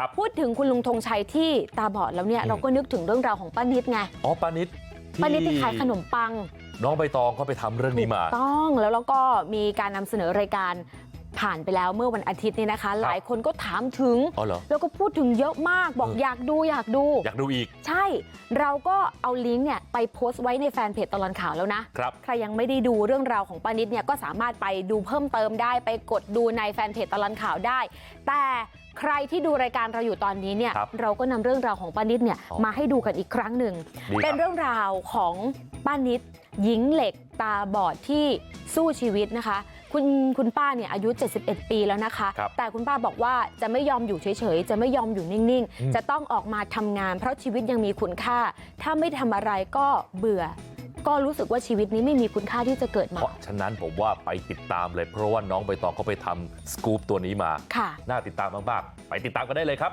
ครับพูดถึงคุณลุงธงชัยที่ตาบอดแล้วเนี่ยอืมเราก็นึกถึงเรื่องราวของป้านิดไงอ๋อปานิดป้านิดที่ขายขนมปัง น้องใบตองเขาไปทำเรื่องนี้มาต้องแล้วเราก็มีการนำเสนอรายการผ่านไปแล้วเมื่อวันอาทิตย์นี่นะคะ หลายคนก็ถามถึงอ๋อเหรอแล้วก็พูดถึงเยอะมากบอกเออออยากดูอยากดู อยากดูอีก ใช่เราก็เอาลิงก์เนี่ยไปโพสต์ไว้ในแฟนเพจตลอดข่าวแล้วนะครับใครยังไม่ได้ดูเรื่องราวของป้านิดเนี่ยก็สามารถไปดูเพิ่มเติมได้ไปกดดูในแฟนเพจตลอดข่าวได้ แต่ ใครที่ดูรายการเราอยู่ตอนนี้เนี่ยครับเราก็นำเรื่องราวของป้านิดเนี่ยอ๋อมาให้ดูกันอีกครั้งหนึ่งดีคเป็นรับเรื่องราวของป้านิดหญิงเหล็กตาบอดที่สู้ชีวิตนะคะ คุณคุณป้าเนี่ยอายุ 71 ปีแล้วนะคะครับแต่คุณป้าบอกว่าจะไม่ยอมอยู่เฉยๆ จะไม่ยอมอยู่นิ่งอืมๆจะต้องออกมาทำงานเพราะชีวิตยังมีคุณค่า ถ้าไม่ทำอะไรก็เบื่อ ก็รู้สึกว่าชีวิตนี้ไม่มีคุณค่าที่จะเกิดเพมาราะฉะนั้นผมว่าไปติดตามเลย เพราะว่าน้องใบตองเขาไปทำสกู๊ปตัวนี้มา ค่ะ น่าติดตามมากๆ ไปติดตามกันได้เลยครับ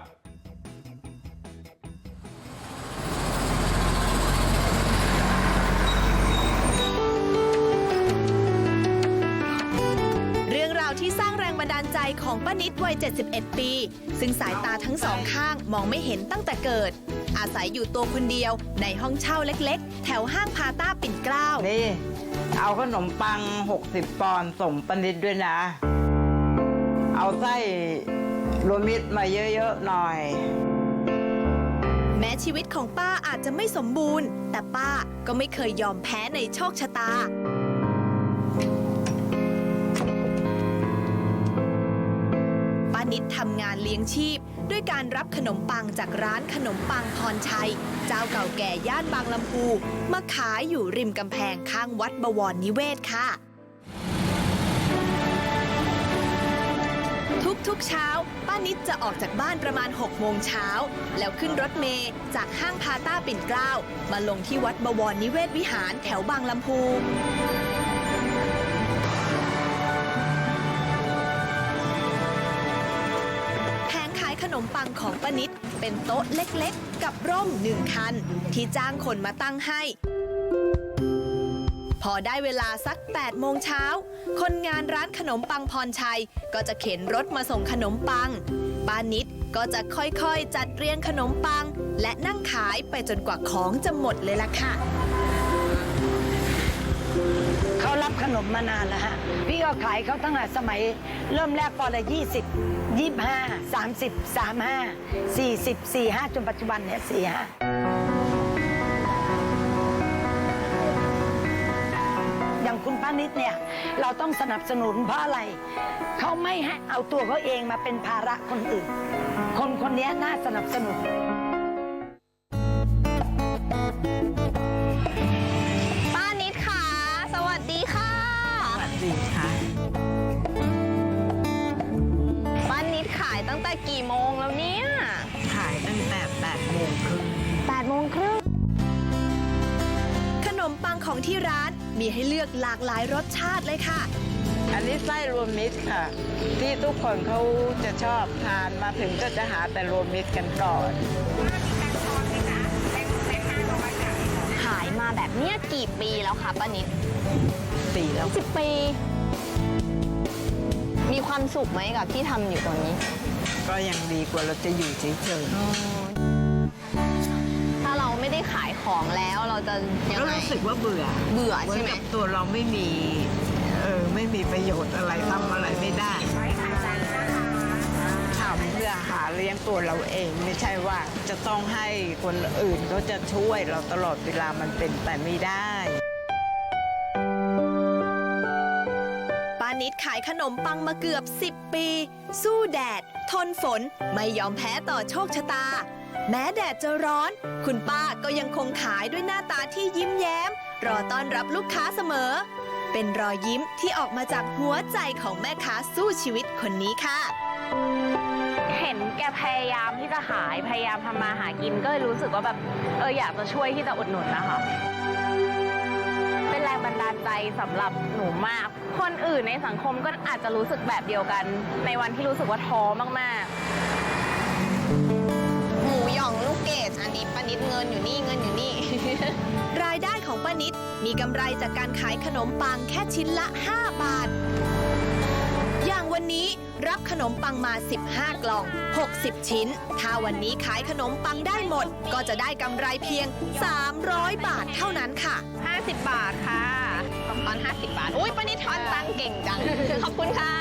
ของป้านิดวัย 71 ปี ซึ่งสายตาทั้งสองข้างมองไม่เห็นตั้งแต่เกิด อาศัยอยู่ตัวคนเดียวในห้องเช่าเล็กๆ แถวห้างพาต้าปิ่นเกล้า นี่ เอาขนมปัง 60 ปอนด์ส่งปนิดด้วยนะ เอาไส้รวมมิตรมาเยอะๆหน่อย แม้ชีวิตของป้าอาจจะไม่สมบูรณ์ แต่ป้าก็ไม่เคยยอมแพ้ในโชคชะตา นิดทำงานเลี้ยงชีพ ด้วยการรับขนมปังจากร้านขนมปังพรชัย เจ้าเก่าแก่ย่านบางลำพูมาขายอยู่ริมกำแพงข้างวัดบวรนิเวศค่ะ ทุกๆเช้า ป้านิดจะออกจากบ้านประมาณ 6 โมงเช้า แล้วขึ้นรถเมย์จากห้างพาต้าปิ่นเกล้ามาลงที่วัดบวรนิเวศวิหารแถวบางลำพู นมปังของป้านิดเป็นโต๊ะเล็กๆ กับร่มหนึ่งคัน ที่จ้างคนมาตั้งให้ พอได้เวลาสัก8โมงเช้า คนงานร้านขนมปังพรชัย ก็จะเข็นรถมาส่งขนมปังป้านิดก็จะค่อยๆ จัดเรียงขนมปัง และนั่งขายไปจนกว่าของจะหมดเลยล่ะค่ะ เขารับขนมมานานแล้วฮะ พี่ก็ขายเขาตั้งแต่สมัย เริ่มแรกปอนละยี่สิบยี่ห้าสามสิบสามห้าสี่สิบสี่ห้าจนปัจจุบันเนี่ยสี่ห้าอย่างคุณป้านิดเนี่ย เราต้องสนับสนุนเพราะอะไร เขาไม่ให้เอาตัวเขาเองมาเป็นภาระคนอื่น คนคนนี้น่าสนับสนุน โมงแล้วเนี่ยขายตั้งแต่8โมงครึ่ง8โมงครึ่งขนมปังของที่ร้านมีให้เลือกหลากหลายรสชาติเลยค่ะ อันนี้ไส้รวมมิตรค่ะ ที่ทุกคนเขาจะชอบทานมาถึงก็จะหาแต่รวมมิตรกันก่อนขายมาแบบเนี้ยกี่ปีแล้วคะป้านิดสี่แล้วสิบปี มีความสุขไหมกับที่ทำอยู่ตอนนี้ ก็ยังดีกว่าเราจะอยู่เฉยถ้าเราไม่ได้ขายของแล้วเราจะๆยังก็ไง รู้สึกว่าเบื่อเบื่อเหมือใช่นไหมกับตัวเราไม่มี เออ ไม่มีประโยชน์อะไรทำอะไรไม่ได้ทำเพื่อหาเลี้ยงตัวเราเองไม่ใช่ว่าจะต้องให้คนอื่นเขาจะช่วยเราตลอดเวลามันเป็นไปไม่ได้านิดขายขนมปังมาเกือบ 10 ปี สู้แดด ทนฝน ไม่ยอมแพ้ต่อโชคชะตา แม้แดดจะร้อน คุณป้าก็ยังคงขายด้วยหน้าตาที่ยิ้มแย้ม รอต้อนรับลูกค้าเสมอ เป็นรอยยิ้มที่ออกมาจากหัวใจของแม่ค้าสู้ชีวิตคนนี้ค่ะเห็นแกพยายามที่จะขายพยายามทำมาหากินก็เลยรู้สึกว่าแบบเอออยากจะช่วยที่จะอุดหนุนนะคะ บันดาลใจสำหรับหนูมาก คนอื่นในสังคมก็อาจจะรู้สึกแบบเดียวกัน ในวันที่รู้สึกว่าท้อมากๆหมูหยองลูกเกดอันนี้ป้านิดเงินอยู่นี่เงินอยู่นี่ รายได้ของป้านิดมีกำไรจากการขายขนมปังแค่ชิ้นละ 5 บาท อย่างวันนี้รับขนมปังมา 15 กล่อง 60 ชิ้น ถ้าวันนี้ขายขนมปังได้หมด ก็จะได้กำไรเพียง 300 บาทเท่านั้นค่ะ 50 บาทค่ะกล่องทอน50 บาท อุ้ยป้านิดทอนตังค์เก่งจัง ขอบคุณค่ะ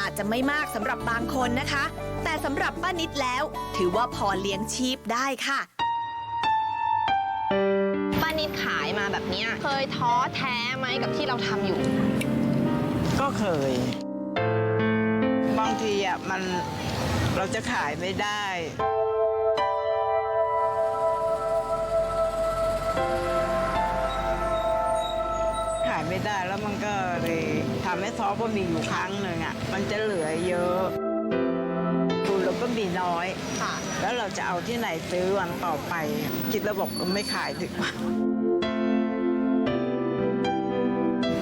อาจจะไม่มากสำหรับบางคนนะคะ แต่สำหรับป้านิดแล้ว ถือว่าพอเลี้ยงชีพได้ค่ะป้านิดขายมาแบบเนี้ยเคยท้อแท้ไหมกับที่เราทำอยู่ ก็เคย บางทีอะมันเราจะขายไม่ได้ ไม่ได้แล้วมันก็เลยทำให้ท้อเพราะมีอยู่ครั้งหนึ่งอะมันจะเหลือเยอะทุนเราก็มีน้อย ค่ะ แล้วเราจะเอาที่ไหนซื้อวันต่อไป คิดแล้วบอกไม่ขายดีกว่า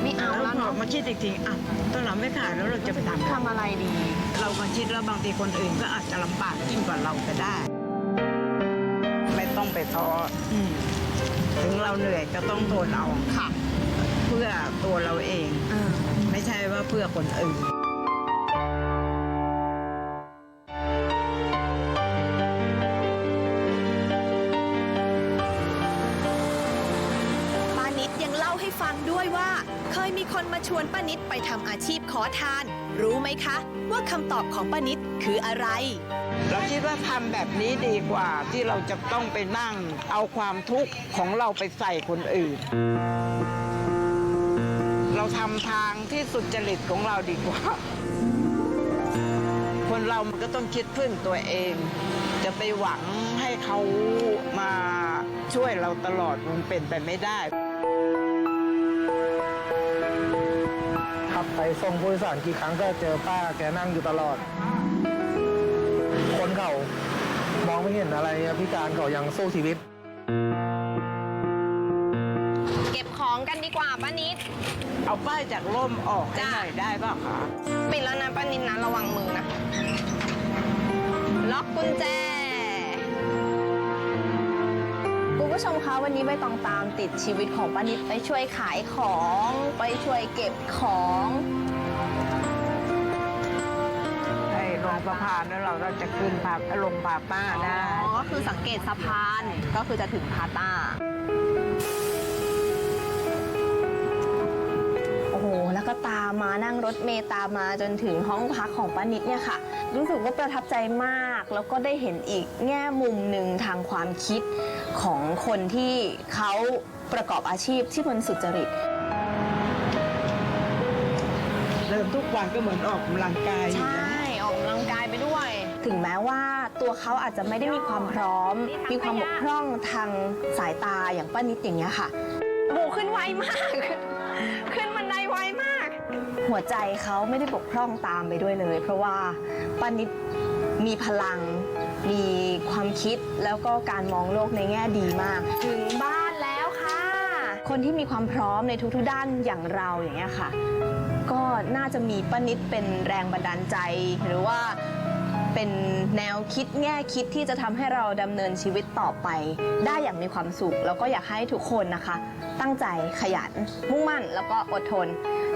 ไม่เอาแล้แล้ววพอเนาะมาคิดอีกทีอะถ้าเราไม่ขายแล้วเราจะไปทำอะไร ทำอะไรดี เรามาคิดแล้วบางทีคนอื่นก็อาจจะลำบากยิ่งกว่าเราก็ได้ ไม่ต้องไปท้ออถึงเราเหนื่อยก็ต้องทนเอาค่ะเพื่อตัวเราเอง ไม่ใช่ว่าเพื่อคนอื่นป้านิดยังเล่าให้ฟังด้วยว่า เคยมีคนมาชวนป้านิดไปทำอาชีพขอทาน รู้ไหมคะ ว่าคำตอบของป้านิดคืออะไรเราคิดว่าทำแบบนี้ดีกว่าที่เราจะต้องไปนั่ง เอาความทุกข์ของเราไปใส่คนอื่นเรา ทำทางที่สุจริตของเราดีกว่า คนเรามันก็ต้องคิดพึ่งตัวเอง จะไปหวังให้เขามาช่วยเราตลอดมันเป็นไปไม่ได้ ขับไปส่งผู้โดยสารกี่ครั้งก็เจอป้าแกนั่งอยู่ตลอด คนเขามองไม่เห็นอะไรพิการเขายังสู้ชีวิต ก็บของกันดีกว่าป้านิด เอาป้ายจากร่มออกให้จ้ะ หน่อยได้ป่ะคะปิดแล้วนะป้านิดนะระวังมือนะ ล็อกกุญแจ คุณผู้ชมคะวันนี้ใบตองตามติดชีวิตของป้านิดไปช่วยขายของ ไปช่วยเก็บของ ไอ้ลงสะพานแล้วเราก็จะขึ้นพาลงพาป้าได้ อ๋อ ก็คือสังเกตสะพานก็คือจะถึงพาต้า หแล้วก็ตามมานั่งรถเมล์ตามมาจนถึงห้องพักของป้านิดเนี่ยค่ะ รู้สึกว่าประทับใจมาก แล้วก็ได้เห็นอีกแง่มุมหนึ่งทางความคิดของคนที่เขาประกอบอาชีพที่มันสุจริตเดินทุกวันก็เหมือนออกกำลังกายอยู่ใช่ นะ ออกกำลังกายไปด้วย ถึงแม้ว่าตัวเขาอาจจะไม่ได้มีความพร้อม มีความบกพร่องทางสายตาอย่างป้านิดอย่างเงี้ยค่ะโอ้โหขึ้นไวมาก หัวใจเขาไม่ได้บกพร่องตามไปด้วยเลย เพราะว่าป้านิดมีพลัง มีความคิดแล้วก็การมองโลกในแง่ดีมาก ถึงบ้านแล้วค่ะ คนที่มีความพร้อมในทุกๆด้านอย่างเราอย่างเงี้ยค่ะ ก็น่าจะมีป้านิดเป็นแรงบันดาลใจหรือว่า เป็นแนวคิดแง่คิดที่จะทำให้เราดำเนินชีวิตต่อไป ได้อย่างมีความสุข แล้วก็อยากให้ทุกคนนะคะ ตั้งใจขยัน มุ่งมั่นแล้วก็อดทน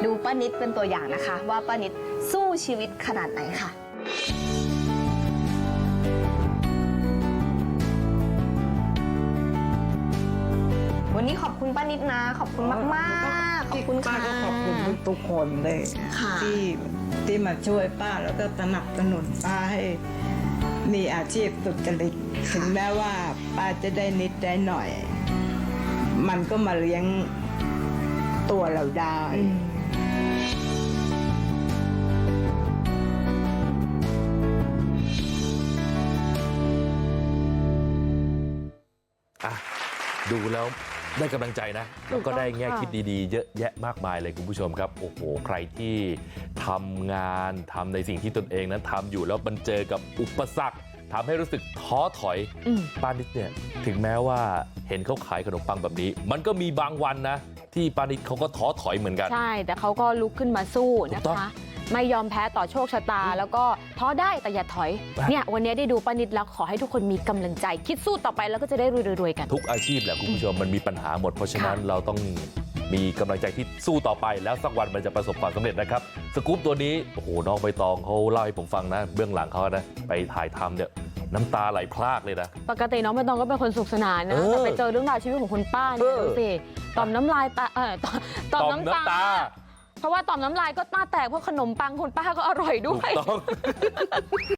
ดูป้านิดเป็นตัวอย่างนะคะ ว่าป้านิดสู้ชีวิตขนาดไหนค่ะวันนี้ขอบคุณป้านิดนะ ขอบคุณมาก ๆ ขอบคุณป้าค่ะ ก็ขอบคุณทุกๆคนเลยค่ะ ที่ ที่มาช่วยป้าแล้วก็สนับสนุนป้าให้มีอาชีพสุจริตถึงแม้ว่าป้าจะได้นิดได้หน่อย มันก็มาเลี้ยงตัวเราได้อะดูแล้ว ได้กำลังใจนะแล้วก็ได้แง่คิดดีๆ เยอะแยะมากมายเลยคุณผู้ชมครับโอ้โหใครที่ทำงานทำในสิ่งที่ตนเองนั้นทำอยู่แล้วมันเจอกับอุปสรรคทำให้รู้สึกท้อถอยอืมป้านิดเนี่ยถึงแม้ว่าเห็นเขาขายขนมปังแบบนี้ มันก็มีบางวันนะ ที่ป้านิดเขาก็ท้อถอยเหมือนกันใช่แต่เขาก็ลุกขึ้นมาสู้นะถูกต้องคะ ไม่ยอมแพ้ต่อโชคชะตา แล้วก็ท้อได้แต่อย่าถอยครับเนี่ยวันนี้ได้ดูป้านิดแล้วขอให้ทุกคนมีกำลังใจ คิดสู้ต่อไปแล้วก็จะได้รวยๆกัน ทุกอาชีพแหละคุณผู้ชมมันมีปัญหาหมดเพราะฉะนั้นเราต้องมีกำลังใจที่สู้ต่อไปแล้วสักวันมันจะประสบความสำเร็จนะครับสกู๊ปตัวนี้โอ้โหน้องใบตองเขาเล่าให้ผมฟังนะ เบื้องหลังเขานะไปถ่ายทำเนี่ยน้ำตาไหลพรากเลยนะ ปกติน้องใบตองก็เป็นคนสุขสนานนะเออแต่ไปเจอเรื่องราวชีวิตของคุณป้าเนี่ยเออดูสิต่อมน้ำลายตาเออต่อต่อมน้ำตา เพราะว่าต่อมน้ำลายก็ตาแตกเพราะขนมปังคุณป้าก็อร่อยด้วย